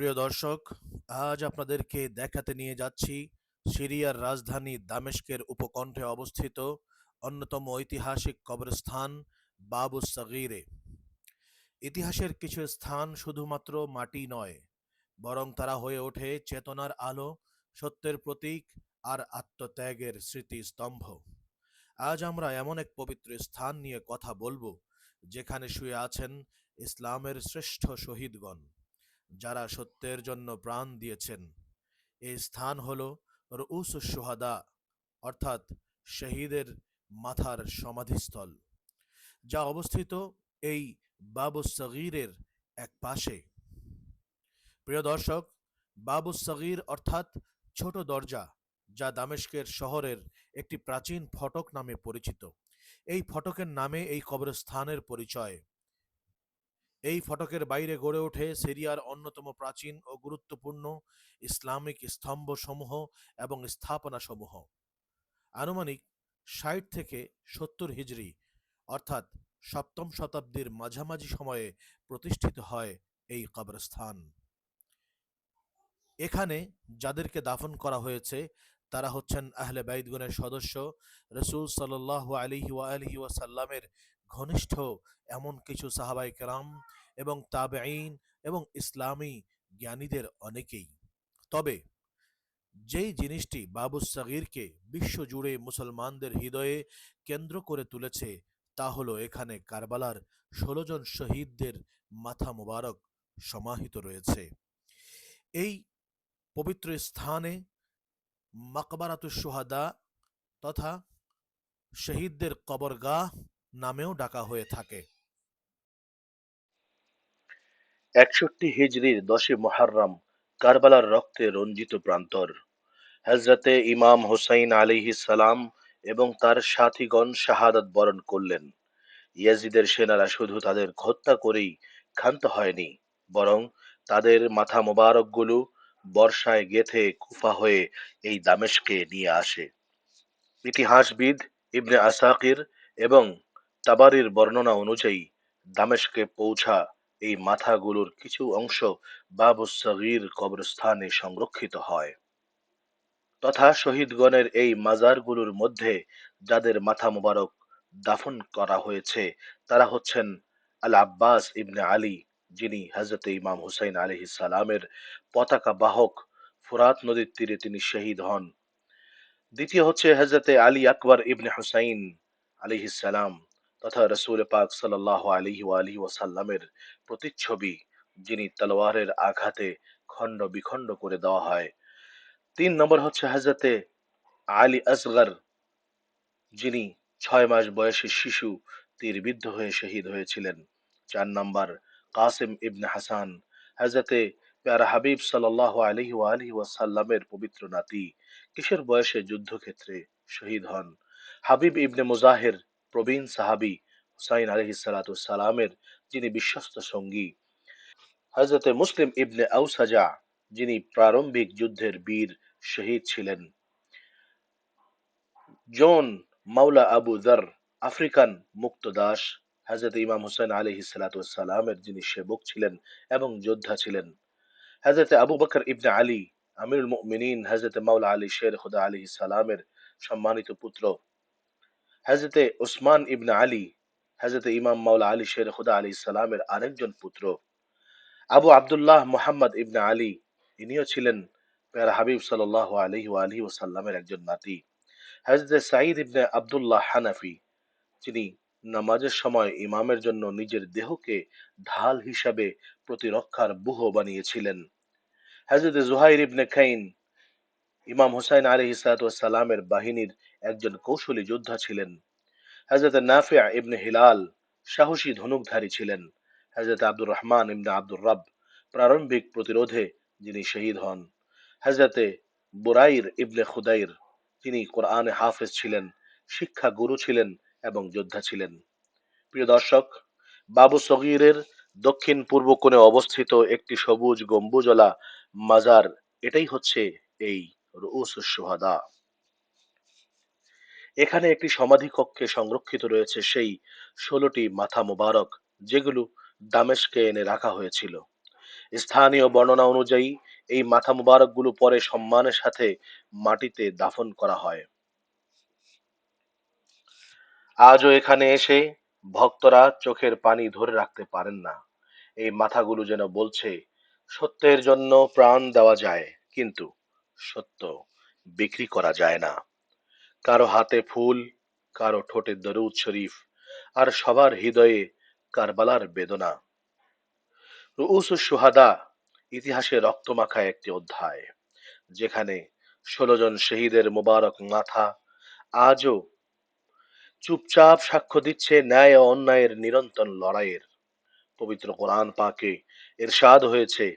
প্রিয় দর্শক, আজ আপনাদেরকে দেখাতে নিয়ে যাচ্ছি সিরিয়ার রাজধানী দামেস্কের উপকণ্ঠে অবস্থিত অন্যতম ঐতিহাসিক কবরস্থান বাবু সগিরে। ইতিহাসের কিছু স্থান শুধুমাত্র মাটি নয়, বরং তারা হয়ে ওঠে চেতনার আলো, সত্যের প্রতীক আর আত্মত্যাগের স্মৃতিস্তম্ভ। আজ আমরা এমন এক পবিত্র স্থান নিয়ে কথা বলব, যেখানে শুয়ে আছেন ইসলামের শ্রেষ্ঠ শহীদগণ। যারা সত্যের জন্য প্রাণ দিয়েছেন। এই স্থান হল রউস সোহাদা অর্থাৎ শহীদের মাথার সমাধিস্থল, যা অবস্থিত এই বাবু সগীরের এক পাশে। প্রিয় দর্শক বাবু সগীর অর্থাৎ ছোট দরজা, যা দামেস্কের শহরের একটি প্রাচীন ফটক নামে পরিচিত। এই ফটকের নামে এই কবরস্থানের পরিচয়। এই ফটকের বাইরে গড়ে ওঠে সিরিয়ার অন্যতম প্রাচীন ও গুরুত্বপূর্ণ ইসলামিক স্তম্ভসমূহ এবং স্থাপনাসমূহ। আনুমানিক ষাট থেকে সত্তর হিজরি অর্থাৎ সপ্তম শতাব্দীর মাঝামাঝি সময়ে প্রতিষ্ঠিত হয় এই কবরস্থান। এখানে যাদেরকে দাফন করা হয়েছে তারা হচ্ছেন আহলে বাইদগুনের সদস্য। রসুল সাল্লাহ আলিহি আলহি ওয়াসাল্লামের ঘনিষ্ঠ এমন কিছু সাহাবাই কেরাম এবং তাবেঈন এবং ইসলামী জ্ঞানীদের অনেকেই। তবে যেই জিনিসটি বাবু সাগিরকে বিশ্বজুড়ে মুসলমানদের হৃদয়ে কেন্দ্র করে তুলেছে, তা হলো এখানে কারবালার ষোলো জন শহীদদের মাথা মোবারক সমাহিত রয়েছে। এই পবিত্র স্থানে মাকবারাতুস সোহাদা তথা শহীদদের কবরগাহ নামেও ডাকা হয়ে থাকে। একষট্টি হিজরির দশে মহারম কারবালার রক্তে রঞ্জিত প্রান্তর। হজরতে ইমাম হুসাইন আলিহি সালাম এবং তার সাথীগণ শাহাদাত বরণ করলেন। ইয়াজিদের সেনারা শুধু তাদের হত্যা করেই ক্ষান্ত হয়নি, বরং তাদের মাথা মোবারকগুলো বর্ষায় গেথে কুফা হয়ে এই দামেশকে নিয়ে আসে। ইতিহাসবিদ ইবনে আসাকির এবং তাবারির বর্ণনা অনুযায়ী দামেশকে পৌঁছা এই মাথাগুলোর কিছু অংশ বাবু সগীর কবরস্থানে সংরক্ষিত হয়। তথা শহীদগণের এই মাজারগুলোর মধ্যে যাদের মাথা মোবারক দাফন করা হয়েছে, তারা হচ্ছেন আল আব্বাস ইবনে আলী যিনি হজরত ইমাম হুসাইন আলহ সালামের পতাকা বাহক ফুরাত নদীর তীরে তিনি শহীদ হন। দ্বিতীয় হচ্ছে হজরতে আলী আকবর ইবনে হুসাইন আলিহিস সালাম তথা রসুল পাক সাল্লাহ আলিহি আলহি ওয়াসাল্লামের প্রতিচ্ছবি, যিনি তলোয়ারের আঘাতে খণ্ড বিখণ্ড করে দেওয়া হয়। তিন নম্বর হচ্ছে হজরতে আলী আসগর, যিনি ছয় মাস বয়সী শিশু, তীরবিদ্ধ হয়ে শহীদ হয়েছিলেন। চার নম্বর কাসিম ইবনে হাসান হজরতে প্যারা হাবিব সাল্লাহ আলহি আলহি ওয়াসাল্লামের পবিত্র নাতি কিশোর বয়সে যুদ্ধক্ষেত্রে শহীদ হন? হাবিব ইবনে মুজাহির প্রবীণ সাহাবি হুসাইন আলহি সালামের যিনি বিশ্বস্ত সঙ্গী। হজরতে মুসলিম ইবনে আউসাজা, যিনি প্রারম্ভিক যুদ্ধের বীর শহীদ ছিলেন। জন মাওলা আবু দর আফ্রিকান মুক্ত দাস হজরত ইমাম হুসেন আলী সালামের যিনি সেবক ছিলেন এবং যোদ্ধা ছিলেন। হজরত আবু বকর ইবনে আলী, আমিরুল মুমিনিন হজরত মাওলা আলী শের খুদা আলী সালামের সম্মানিত পুত্র। হজরতে উসমান ইবনে আলী হজরত ইমাম মাওলা আলী শের খুদা আলী সালামের আরেকজন পুত্র। আবু আবদুল্লাহ মোহাম্মদ ইবনে আলী, ইনিও ছিলেন প্যারা হাবিব সাল্লাহ আলহি আলহি ওসাল্লামের একজন নাতি। হজরত সাঈদ ইবনে আবদুল্লাহ হানাফি, যিনি নামাজের সময় ইমামের জন্য নিজের দেহকে ঢাল হিসাবে প্রতিরক্ষার বুহ বানিয়েছিলেন। হজরত জুহাইর ইবনে খাইন ইমাম হুসাইন আলী সালামের বাহিনীর একজন কৌশলী যোদ্ধা ছিলেন। হজরত নাফিয়া ইবনে হিলাল সাহসী ধনুকধারী ছিলেন। হজরত আব্দুর রহমান ইবনে আব্দুর রব প্রারম্ভিক প্রতিরোধে যিনি শহীদ হন। হজরতে বুরাইর ইবনে খুদাইর তিনি কোরআনে হাফেজ ছিলেন শিক্ষা গুরু ছিলেন এবং যোদ্ধা ছিলেন। প্রিয় দর্শক, বাবু সগীরের দক্ষিণ পূর্ব কোণে অবস্থিত একটি সবুজ গম্বুজলা মাজার, এটাই হচ্ছে এই রুস এখানে একটি সমাধি কক্ষে সংরক্ষিত রয়েছে সেই ষোলোটি মাথা মোবারক, যেগুলো দামেশকে এনে রাখা হয়েছিল। স্থানীয় বর্ণনা অনুযায়ী, এই মাথা মুবারকগুলো পরে সম্মানের সাথে মাটিতে দাফন করা হয়। আজও এখানে এসে ভক্তরা চোখের পানি ধরে রাখতে পারেন না। এই মাথাগুলো যেন বলছে, সত্যের জন্য প্রাণ দেওয়া যায়, কিন্তু সত্য বিক্রি করা যায় না। কারও হাতে ফুল, কারও ঠোঁটে দরুদ শরীফ, আর সবার হৃদয়ে কারবালার বেদনা। রুউস সুহাদা ইতিহাসে রক্তমাখা একটি অধ্যায়, যেখানে ষোলো জন শহীদের মোবারক মাথা আজও চুপচাপ সাক্ষ্য দিচ্ছে ন্যায় ও অন্যায়ের নিরন্তর লড়াইয়ের পবিত্র কোরআন পাকে ইরশাদ হয়েছে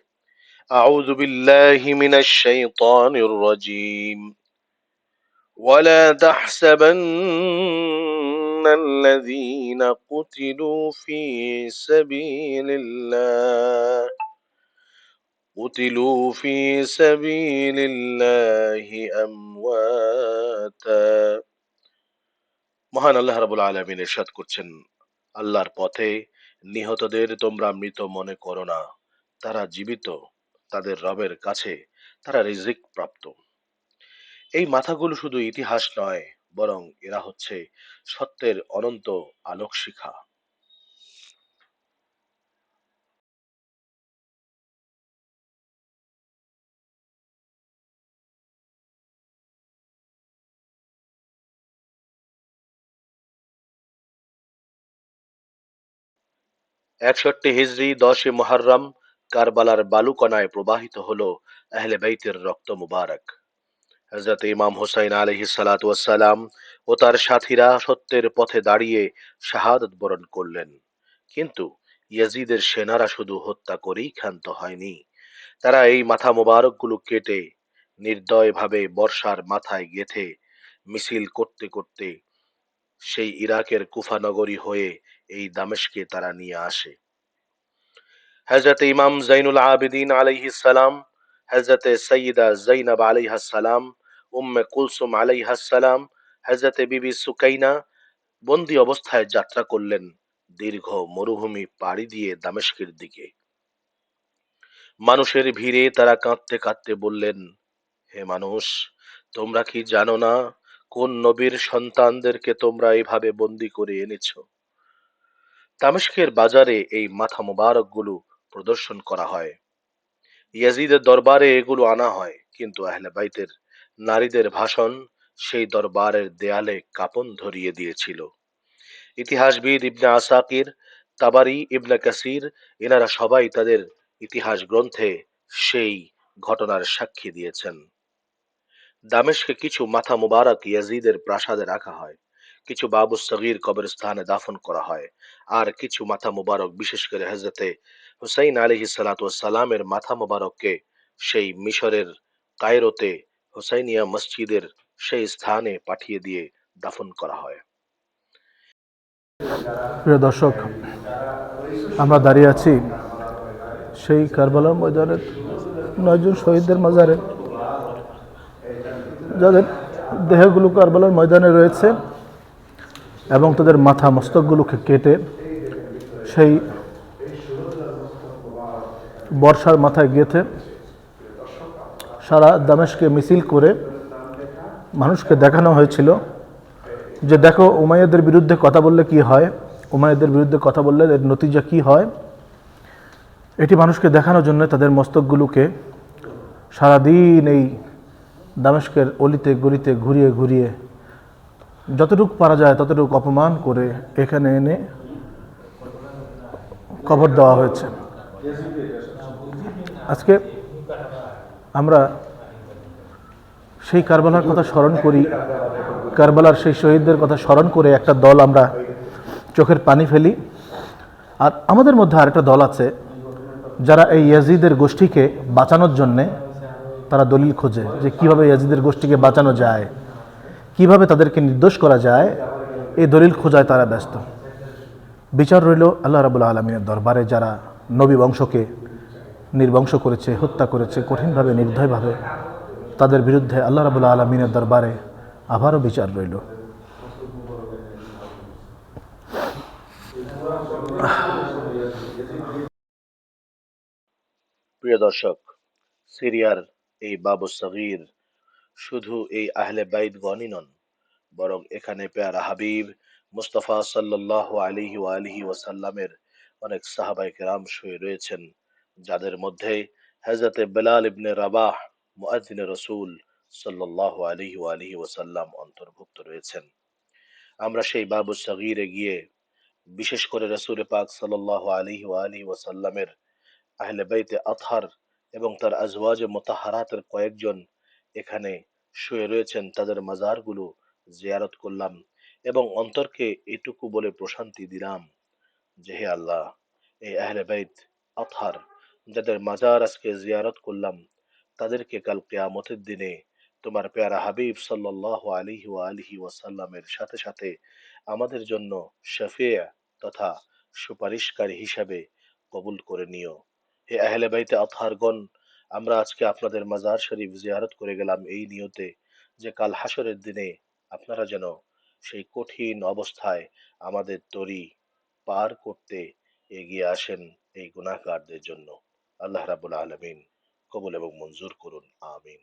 আউযু বিল্লাহি মিনাশ শাইতানির রাজীম ولا تحسبن الذين قتلوا في سبيل الله قتلوا في سبيل الله أمواتا মহান আল্লাহ রাবুল আলমিন এরশাদ করছেন, আল্লাহর পথে নিহতদের তোমরা মৃত মনে করো না। তারা জীবিত, তাদের রবের কাছে তারা রিজিক প্রাপ্ত। এই মাথাগুলো শুধু ইতিহাস নয়, বরং এরা হচ্ছে সত্যের অনন্ত আলোক একষট্টি হিজরি দশে মুহাররম কারবালার বালুকণায় প্রবাহিত হল আহলে বাইতের রক্ত মুবারক। হযরত ইমাম হুসাইন আলাইহিস সালাতু ওয়াসসালাম ও তার সাথীরা সত্যের পথে দাঁড়িয়ে শাহাদত বরণ করলেন। কিন্তু ইয়াজিদের সেনারা শুধু হত্যা করেই ক্ষান্ত হয়নি। তারা এই মাথা মোবারকগুলো কেটে নির্দয়ভাবে বর্ষার মাথায় গেথে মিছিল করতে করতে সেই ইরাকের কুফা নগরী হয়ে এই দামেশকে তারা নিয়ে আসে। হযরত ইমাম জাইনুল আবেদিন আলাইহিস সালাম, হযরত সৈয়দা জৈনব আলাইহাস সালাম, উম্মে কুলসুম আলাইহাস সালাম, হযরত বিবি সুকাইনা বন্দি অবস্থায় যাত্রা করলেন দীর্ঘ মরুভূমি পাড়ি দিয়ে দামেশকের দিকে। মানুষের ভিড়ে তারা কাঁদতে কাঁদতে বললেন, হে মানুষ, তোমরা কি জানো না কোন নবীর সন্তানদেরকে তোমরা এভাবে বন্দি করে এনেছ? দামেস্কের বাজারে এই মাথা মোবারকগুলো প্রদর্শন করা হয়। ইয়াজিদের দরবারে এগুলো আনা হয়, কিন্তু আহলে বাইতের নারীদের ভাষণ সেই দরবারের দেয়ালে কাপন ধরিয়ে দিয়েছিল। ইতিহাসবিদ ইবনে আসাকির, তাবারি ইবনে কাসির, এনারা সবাই তাদের ইতিহাস গ্রন্থে সেই ঘটনার সাক্ষী দিয়েছেন। দামেশকে কিছু মাথা মুবারক ইয়াজিদের প্রাসাদে রাখা হয়, কিছু বাবু সগীর কবরস্থানে দাফন করা হয়, আর কিছু মাথা মুবারক, বিশেষ করে হজরতে হুসাইন আলহি সালামের মাথা মুবারককে সেই মিশরের কায়রোতে, হুসাইনিয়া মসজিদের সেই স্থানে পাঠিয়ে দিয়ে দাফন করা হয়। প্রিয় দর্শক, আমরা দাঁড়িয়ে আছি সেই কারবালার ময়দানের নয়জন শহীদদের মাজারে। যাদের দেহগুলো কারবালার ময়দানে রয়েছে এবং তাদের মাথা মস্তকগুলোকে কেটে সেই বর্ষার মাথায় গেঁথে সারা দামেশকে মিছিল করে মানুষকে দেখানো হয়েছিল যে দেখো উমাইয়াদের বিরুদ্ধে কথা বললে কি হয়? উমাইয়াদের বিরুদ্ধে কথা বললে এর নতিজা কি হয়? এটি মানুষকে দেখানোর জন্য তাদের মস্তকগুলোকে সারাদিন এই দামেস্কের অলিতে গলিতে ঘুরিয়ে ঘুরিয়ে যতটুকু পারা যায় ততটুকু অপমান করে এখানে এনে কবর দেওয়া হয়েছে। আজকে আমরা সেই কারবালার কথা স্মরণ করি, কারবালার সেই শহীদদের কথা স্মরণ করে একটা দল আমরা চোখের পানি ফেলি। আর আমাদের মধ্যে আরেকটা দল আছে যারা এই ইয়াজিদের গোষ্ঠীকে বাঁচানোর জন্যে তারা দলিল খোঁজে যে কীভাবে ইয়াজিদের গোষ্ঠীকে বাঁচানো যায়, কীভাবে তাদেরকে নির্দোষ করা যায়, এই দলিল খোঁজায় তারা ব্যস্ত। বিচার রইল আল্লাহ রাবুল আলমিনের দরবারে, যারা নবী বংশকে নির্বংশ করেছে, হত্যা করেছে, কঠিনভাবে, নির্দয়ভাবে, তাদের বিরুদ্ধে আল্লাহ রাবুল আলমিনের দরবারে আবারও বিচার রইল। প্রিয় দর্শক, সিরিয়ার এই বাবু সগীর শুধু এই আহলে বাইতগণই নন, বরং এখানে পেয়ারা হাবিব, মুস্তাফা সাল্লাহ আলিহি আলিহি ওয়াসাল্লামের অনেক সাহাবাই কেরাম শুয়ে রয়েছেন, যাদের মধ্যে হজরতে বেলাল ইবনে রাবাহ মুআদ্দিনে রসুল সাল্লাহ আলিহি আলিহি ওয়াসাল্লাম অন্তর্ভুক্ত রয়েছেন। আমরা সেই বাবু সগীরে গিয়ে, বিশেষ করে রসুল পাক সাল্লাহ আলিহি আলিহি ওয়াসাল্লামের আহলে বাইতে আতহার এবং তার আজওয়াজে মোতাহারাতের কয়েকজন এখানে শুয়ে রয়েছেন, তাদের মাজারগুলো জিয়ারত করলাম এবং অন্তরকে এটুকু বলে প্রশান্তি দিলাম যে হে আল্লাহ, এই আহলে বাইত আতহার যাদের মাজার আজকে জিয়ারত করলাম, তাদেরকে কাল কেয়ামতের দিনে তোমার পেয়ারা হাবিব সাল্লাহ আলিহি আলিহি ওয়াসাল্লামের সাথে সাথে আমাদের জন্য শফিয়া তথা সুপারিশকারী হিসাবে কবুল করে নিও। হে আহলে বাইতে আতহারগণ, আমরা আজকে আপনাদের মাজার শরীফ জিয়ারত করে গেলাম এই নিয়তে যে কাল হাসরের দিনে আপনারা যেন সেই কঠিন অবস্থায় আমাদের তরি পার করতে এগিয়ে আসেন এই গুণাকারদের জন্য। আল্লাহ রাবুল আলমিন কবুল এবং মঞ্জুর করুন। আমিন।